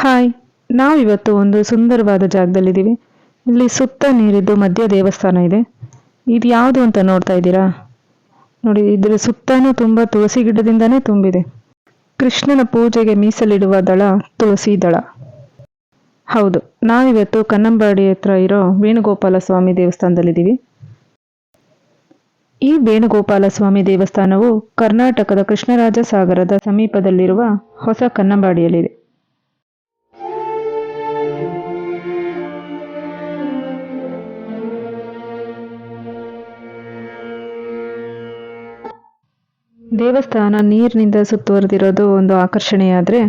Hi, ನಾವಿವತ್ತು ಒಂದು ಸುಂದರವಾದ ಜಾಗದಲ್ಲಿದ್ದೀವಿ. ಇಲ್ಲಿ ಸುತ್ತ ನೀರಿದ್ದು ಮಧ್ಯ ದೇವಸ್ಥಾನ ಇದೆ. ಇದು ಯಾವುದು ಅಂತ ನೋಡ್ತಾ ಇದ್ದೀರಾ? ನೋಡಿ, ಇದರ ಸುತ್ತನೂ ತುಂಬ ತುಳಸಿ ಗಿಡದಿಂದನೇ ತುಂಬಿದೆ. ಕೃಷ್ಣನ ಪೂಜೆಗೆ ಮೀಸಲಿಡುವ ದಳ ತುಳಸಿ ದಳ. ಹೌದು, ನಾವಿವತ್ತು ಕನ್ನಂಬಾಡಿ ಹತ್ರ ಇರೋ ವೇಣುಗೋಪಾಲ ಸ್ವಾಮಿ ದೇವಸ್ಥಾನದಲ್ಲಿದ್ದೀವಿ. ಈ ವೇಣುಗೋಪಾಲ ಸ್ವಾಮಿ ದೇವಸ್ಥಾನವು ಕರ್ನಾಟಕದ ಕೃಷ್ಣರಾಜ ಸಾಗರದ ಸಮೀಪದಲ್ಲಿರುವ ಹೊಸ ಕನ್ನಂಬಾಡಿಯಲ್ಲಿದೆ. ದೇವಸ್ಥಾನ ನೀರಿನಿಂದ ಸುತ್ತುವರೆದಿರೋದು ಒಂದು ಆಕರ್ಷಣೆಯಾದರೆ,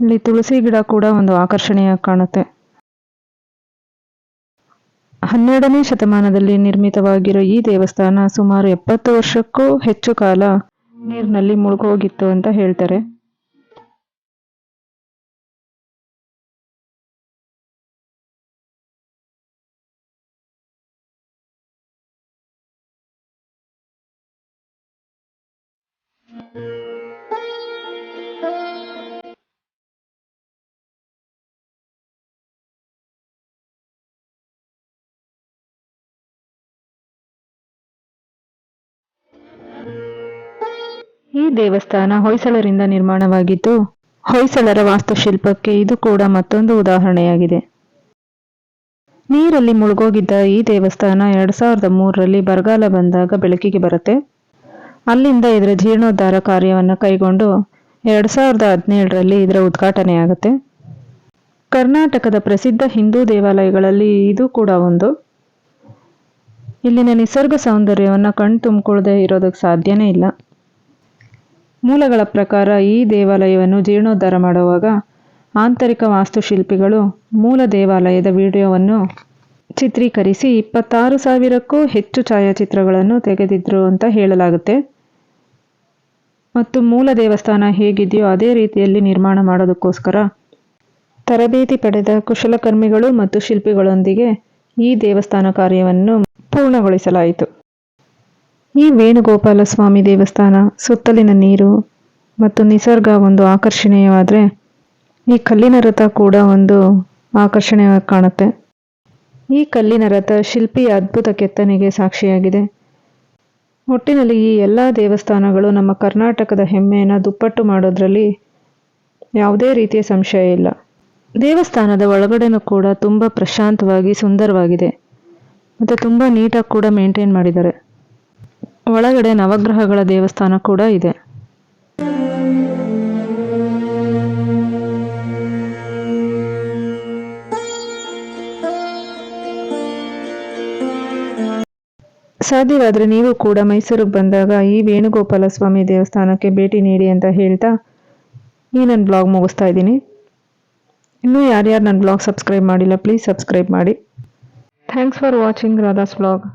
ಇಲ್ಲಿ ತುಳಸಿ ಗಿಡ ಕೂಡ ಒಂದು ಆಕರ್ಷಣೆಯಾಗಿ ಕಾಣುತ್ತೆ. ಹನ್ನೆರಡನೇ ಶತಮಾನದಲ್ಲಿ ನಿರ್ಮಿತವಾಗಿರೋ ಈ ದೇವಸ್ಥಾನ ಸುಮಾರು ಎಪ್ಪತ್ತು ವರ್ಷಕ್ಕೂ ಹೆಚ್ಚು ಕಾಲ ನೀರಿನಲ್ಲಿ ಮುಳುಗೋಗಿತ್ತು ಅಂತ ಹೇಳ್ತಾರೆ. ಈ ದೇವಸ್ಥಾನ ಹೊಯ್ಸಳರಿಂದ ನಿರ್ಮಾಣವಾಗಿದ್ದು, ಹೊಯ್ಸಳರ ವಾಸ್ತುಶಿಲ್ಪಕ್ಕೆ ಇದು ಕೂಡ ಮತ್ತೊಂದು ಉದಾಹರಣೆಯಾಗಿದೆ. ನೀರಲ್ಲಿ ಮುಳುಗೋಗಿದ್ದ ಈ ದೇವಸ್ಥಾನ ಎರಡ್ ಸಾವಿರದ ಮೂರರಲ್ಲಿ ಬರಗಾಲ ಬಂದಾಗ ಬೆಳಕಿಗೆ ಬರುತ್ತೆ. ಅಲ್ಲಿಂದ ಇದರ ಜೀರ್ಣೋದ್ಧಾರ ಕಾರ್ಯವನ್ನು ಕೈಗೊಂಡು ಎರಡ್ ಸಾವಿರದ ಹದಿನೇಳರಲ್ಲಿ ಇದರ ಉದ್ಘಾಟನೆ ಆಗುತ್ತೆ. ಕರ್ನಾಟಕದ ಪ್ರಸಿದ್ಧ ಹಿಂದೂ ದೇವಾಲಯಗಳಲ್ಲಿ ಇದು ಕೂಡ ಒಂದು. ಇಲ್ಲಿನ ನಿಸರ್ಗ ಸೌಂದರ್ಯವನ್ನು ಕಣ್ ತುಂಬಿಕೊಳ್ಳದೆ ಇರೋದಕ್ಕೆ ಸಾಧ್ಯನೇ ಇಲ್ಲ. ಮೂಲಗಳ ಪ್ರಕಾರ ಈ ದೇವಾಲಯವನ್ನು ಜೀರ್ಣೋದ್ಧಾರ ಮಾಡುವಾಗ ಆಂತರಿಕ ವಾಸ್ತುಶಿಲ್ಪಿಗಳು ಮೂಲ ದೇವಾಲಯದ ವಿಡಿಯೋವನ್ನು ಚಿತ್ರೀಕರಿಸಿ ಇಪ್ಪತ್ತಾರು ಸಾವಿರಕ್ಕೂ ಹೆಚ್ಚು ಛಾಯಾಚಿತ್ರಗಳನ್ನು ತೆಗೆದಿದ್ರು ಅಂತ ಹೇಳಲಾಗುತ್ತೆ. ಮತ್ತು ಮೂಲ ದೇವಸ್ಥಾನ ಹೇಗಿದೆಯೋ ಅದೇ ರೀತಿಯಲ್ಲಿ ನಿರ್ಮಾಣ ಮಾಡೋದಕ್ಕೋಸ್ಕರ ತರಬೇತಿ ಪಡೆದ ಕುಶಲಕರ್ಮಿಗಳು ಮತ್ತು ಶಿಲ್ಪಿಗಳೊಂದಿಗೆ ಈ ದೇವಸ್ಥಾನ ಕಾರ್ಯವನ್ನು ಪೂರ್ಣಗೊಳಿಸಲಾಯಿತು. ಈ ವೇಣುಗೋಪಾಲ ಸ್ವಾಮಿ ದೇವಸ್ಥಾನ ಸುತ್ತಲಿನ ನೀರು ಮತ್ತು ನಿಸರ್ಗ ಒಂದು ಆಕರ್ಷಣೀಯವಾದರೆ ಈ ಕಲ್ಲಿನ ರಥ ಕೂಡ ಒಂದು ಆಕರ್ಷಣೀಯವಾಗಿ ಕಾಣುತ್ತೆ. ಈ ಕಲ್ಲಿನ ರಥ ಶಿಲ್ಪಿಯ ಅದ್ಭುತ ಕೆತ್ತನೆಗೆ ಸಾಕ್ಷಿಯಾಗಿದೆ. ಒಟ್ಟಿನಲ್ಲಿ ಈ ಎಲ್ಲ ದೇವಸ್ಥಾನಗಳು ನಮ್ಮ ಕರ್ನಾಟಕದ ಹೆಮ್ಮೆಯನ್ನು ದುಪ್ಪಟ್ಟು ಮಾಡೋದ್ರಲ್ಲಿ ಯಾವುದೇ ರೀತಿಯ ಸಂಶಯ ಇಲ್ಲ. ದೇವಸ್ಥಾನದ ಒಳಗಡೆನೂ ಕೂಡ ತುಂಬ ಪ್ರಶಾಂತವಾಗಿ ಸುಂದರವಾಗಿದೆ. ಮತ್ತು ತುಂಬ ನೀಟಾಗಿ ಕೂಡ ಮೇಂಟೈನ್ ಮಾಡಿದ್ದಾರೆ. ಒಳಗಡೆ ನವಗ್ರಹಗಳ ದೇವಸ್ಥಾನ ಕೂಡ ಇದೆ. ಸಾಧ್ಯವಾದರೆ ನೀವು ಕೂಡ ಮೈಸೂರಿಗೆ ಬಂದಾಗ ಈ ವೇಣುಗೋಪಾಲ ಸ್ವಾಮಿ ದೇವಸ್ಥಾನಕ್ಕೆ ಭೇಟಿ ನೀಡಿ ಅಂತ ಹೇಳ್ತಾ ಈ ನನ್ನ ಬ್ಲಾಗ್ ಮುಗಿಸ್ತಾ ಇದ್ದೀನಿ. ಇನ್ನೂ ಯಾರ್ಯಾರು ನನ್ನ ಬ್ಲಾಗ್ ಸಬ್ಸ್ಕ್ರೈಬ್ ಮಾಡಿಲ್ಲ ಪ್ಲೀಸ್ ಸಬ್ಸ್ಕ್ರೈಬ್ ಮಾಡಿ. Thanks for watching Radha's blog